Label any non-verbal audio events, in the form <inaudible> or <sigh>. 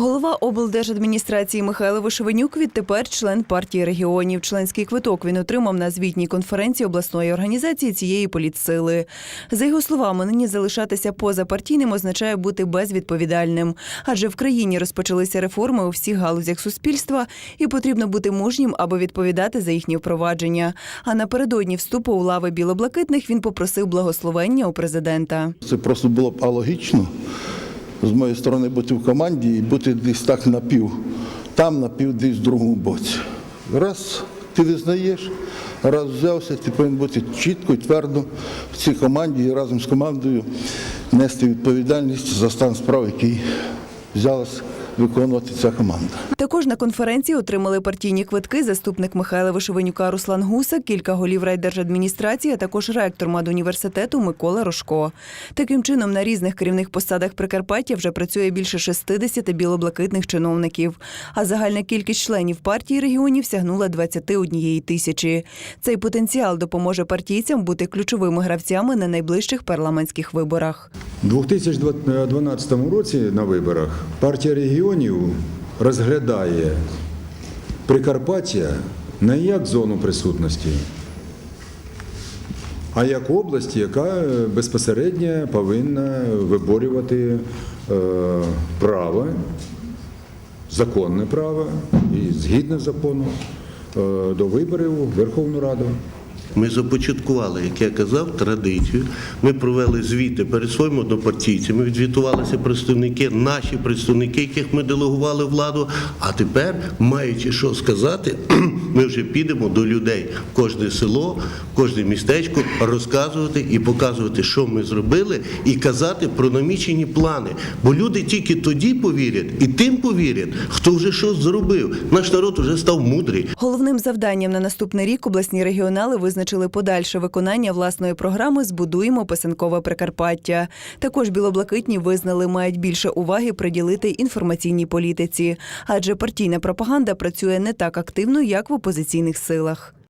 Голова облдержадміністрації Михайло Вишевенюк відтепер член партії регіонів. Членський квиток він отримав на звітній конференції обласної організації цієї політсили. За його словами, нині залишатися позапартійним означає бути безвідповідальним, адже в країні розпочалися реформи у всіх галузях суспільства, і потрібно бути мужнім, аби відповідати за їхні впровадження. А напередодні вступу у лави білоблакитних він попросив благословення у президента. Це просто було б алогічно з моєї сторони бути в команді і бути десь так напів, там напів десь в другому боці. Раз ти визнаєш, раз взявся, ти повинен бути чітко і твердо в цій команді і разом з командою нести відповідальність за стан справ, який взялась виконувати ця команда. Також на конференції отримали партійні квитки заступник Михайла Вишевенюка Руслан Гусак, кілька голів райдержадміністрації, а також ректор медуніверситету Микола Рожко. Таким чином, на різних керівних посадах Прикарпаття вже працює більше 60 білоблакитних чиновників. А загальна кількість членів партії регіонів сягнула 21 тисячі. Цей потенціал допоможе партійцям бути ключовими гравцями на найближчих парламентських виборах. У 2012 році на виборах партія регіонів розглядає Прикарпаття не як зону присутності, а як область, яка безпосередньо повинна виборювати е, право, законне право і згідно закону е, до виборів Верховну Раду. Ми започаткували, як я казав, традицію. Ми провели звіти перед своїми однопартійцями, відзвітувалися представники, наші представники, яких ми делегували владу. А тепер, маючи що сказати, <clears throat> ми вже підемо до людей в кожне село, в кожне містечко, розказувати і показувати, що ми зробили, і казати про намічені плани. Бо люди тільки тоді повірять і тим повірять, хто вже щось зробив. Наш народ вже став мудрий. Головним завданням на наступний рік обласні регіонали визначили подальше виконання власної програми Збудуємо писанкове Прикарпаття. Також білоблакитні визнали, мають більше уваги приділити інформаційній політиці, адже партійна пропаганда працює не так активно, як в опозиційних силах.